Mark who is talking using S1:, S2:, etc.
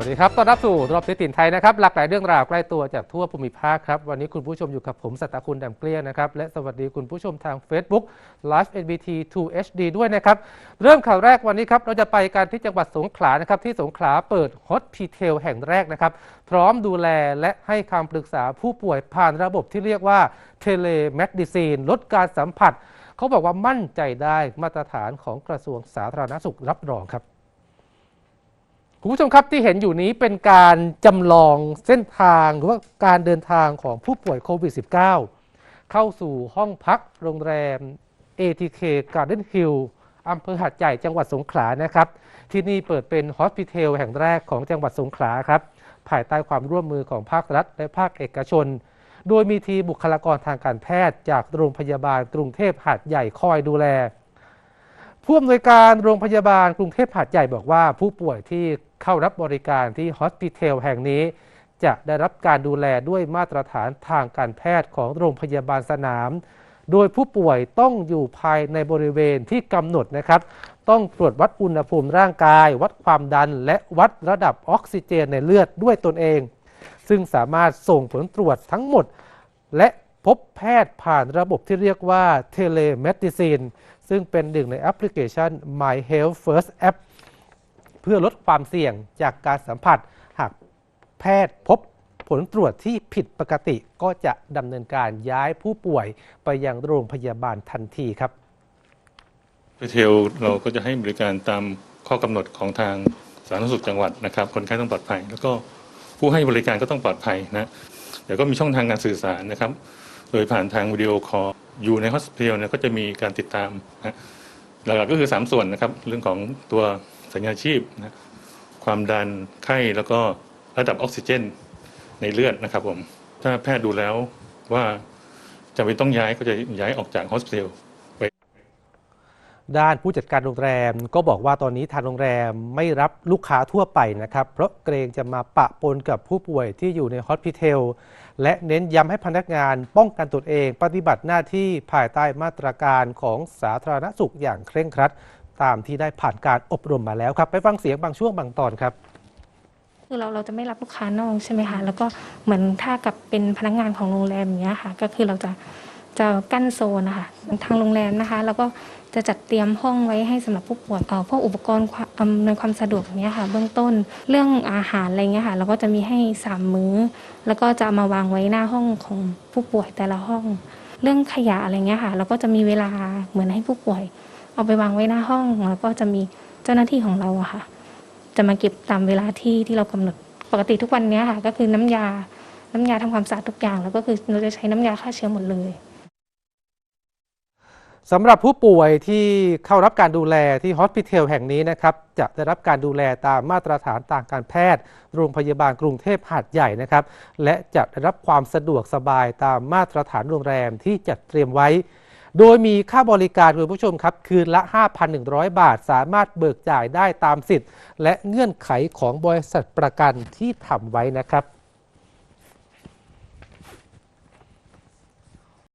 S1: วัสดีครับ ต้อนรับสู่รอบติถิ่นไทยนะครับ หลากหลายเรื่องราวใกล้ตัวจากทั่วภูมิภาคครับ วันนี้คุณผู้ชมอยู่กับผมสัตตคุณดำเกลี้ยนะครับ และสวัสดีคุณผู้ชมทาง Facebook Live NBT 2 HD ด้วยนะครับ เริ่มข่าวแรกวันนี้ครับ เราจะไปกันที่จังหวัดสงขลานะครับ ที่สงขลาเปิดฮอ p พีเทลแห่งแรกนะครับ พร้อมดูแลและให้คำปรึกษาผู้ป่วยผ่านระบบที่เรียกว่าเทเลเมดิซีนลดการสัมผัส เขาบอกว่ามั่นใจได้มาตรฐานของกระทรวงสาธารณสุขรับรองครับ คุณผู้ชมครับที่เห็นอยู่นี้เป็นการจำลองเส้นทางหรือว่าการเดินทางของผู้ป่วยโควิด -19 เข้าสู่ห้องพักโรงแรม ATK Garden Hill อำเภอหัดใหญ่จังหวัดสงขลานะครับ ที่นี่เปิดเป็นฮอสพิทลแห่งแรกของจังหวัดสงขลาครับ ภายใต้ความร่วมมือของภาครัฐ และภาคเอกชน โดยมีทีบุคลากรทางการแพทย์จากโรงพยาบาลกรุงเทพหาดใหญ่คอยดูแล ผู้อำนวยการโรงพยาบาลกรุงเทพหาดใหญ่บอกว่า ผู้ป่วยที่เข้ารับบริการที่ฮอสพิทลแห่งนี้ จะได้รับการดูแลด้วยมาตรฐานทางการแพทย์ของโรงพยาบาลสนาม โดยผู้ป่วยต้องอยู่ภายในบริเวณที่กำหนดนะครับ ต้องตรวจวัดอุณหภูมิร่างกาย วัดความดัน และวัดระดับออกซิเจนในเลือดด้วยตนเอง ซึ่งสามารถส่งผลตรวจทั้งหมด และ บแพทย์ผ่านระบบที่เรียกว่า Telemedicine ซึ่งเป็นหนึ่งในแอปพลิเคชัน My Health First App เพื่อลดความเสี่ยงจากการสัมผัส หากแพทย์พบผลตรวจที่ผิดปกติก็จะดำเนินการย้ายผู้ป่วยไปยังโรงพยาบาลทันทีครับ
S2: รีเทลเราก็จะให้บริการตามข้อกำหนดของทางสาธารณสุขจังหวัดนะครับ คนไข้ต้องปลอดภัย แล้วก็ผู้ให้บริการก็ต้องปลอดภัยนะเดี๋ยวก็มีช่องทางการสื่อสารนะครับ โดยผ่านทางวิดีโอคอลอยู่ในฮอสพิทอลเนี่ยก็จะมีการติดตามนะหลักๆก็คือ 3 ส่วนนะครับ เรื่องของตัวสัญญาณชีพนะความดันไข้แล้วก็ระดับออกซิเจนในเลือดนะครับผม ถ้าแพทย์ดูแล้วว่าจะไป็นต้องย้ายก็จะย้ายออกจากฮอสพิทอล
S1: ด้านผู้จัดการโรงแรมก็บอกว่าตอนนี้ทางโรงแรมไม่รับลูกค้าทั่วไปนะครับ เพราะเกรงจะมาปะปนกับผู้ป่วยที่อยู่ในฮอสพิทอลและเน้นย้ำให้พนักงานป้องกันตนเอง ปฏิบัติหน้าที่ภายใต้มาตรการของสาธารณสุขอย่างเคร่งครัด ตามที่ได้ผ่านการอบรมมาแล้วครับ ไปฟังเสียงบางช่วงบางตอนครับ
S3: คือเราเราจะไม่รับลูกค้านอกใช่ไหมคะแล้วก็เหมือนถ้ากับเป็นพนักงานของโรงแรมอย่างเงี้ยค่ะ ก็คือเราจะ จะกั้นโซนนะคะทางโรงแรมนะคะ แล้วก็จะจัดเตรียมห้องไว้ให้สำหรับผู้ป่วยเอ่อพวกอุปกรณ์อำนวยความสะดวกเงี้ยค่ะ เบื้องต้นเรื่องอาหารอะไรเงี้ยค่ะ เราก็จะมีให้สามมื้อ แล้วก็จะามาวางไว้หน้าห้องของผู้ป่วยแต่ละห้อง เรื่องขยะอะไรเงี้ยค่ะ เราก็จะมีเวลาเหมือนให้ผู้ป่วย เอาไปวางไว้หน้าห้อง แล้วก็จะมีเจ้าหน้าที่ของเราอะค่ะ จะมาเก็บตามเวลาที่ที่เรากำหนดปกติทุกวันเนี้ยค่ะ ก็คือน้ำยาน้ำยาทำความสะอาดทุกอย่าง แล้วก็คือเราจะใช้น้ำยาฆ่าเชื้อหมดเลย
S1: สำหรับผู้ป่วยที่เข้ารับการดูแลที่ฮอสพิทอลแห่งนี้นะครับ จะได้รับการดูแลตามมาตรฐานทางการแพทย์ โรงพยาบาลกรุงเทพหาดใหญ่นะครับ และจะได้รับความสะดวกสบายตามมาตรฐานโรงแรมที่จัดเตรียมไว้ โดยมีค่าบริการคุณผู้ชมครับ คืนละ 5,100 บาท สามารถเบิกจ่ายได้ตามสิทธิ์ และเงื่อนไขของบริษัทประกันที่ทำไว้นะครับ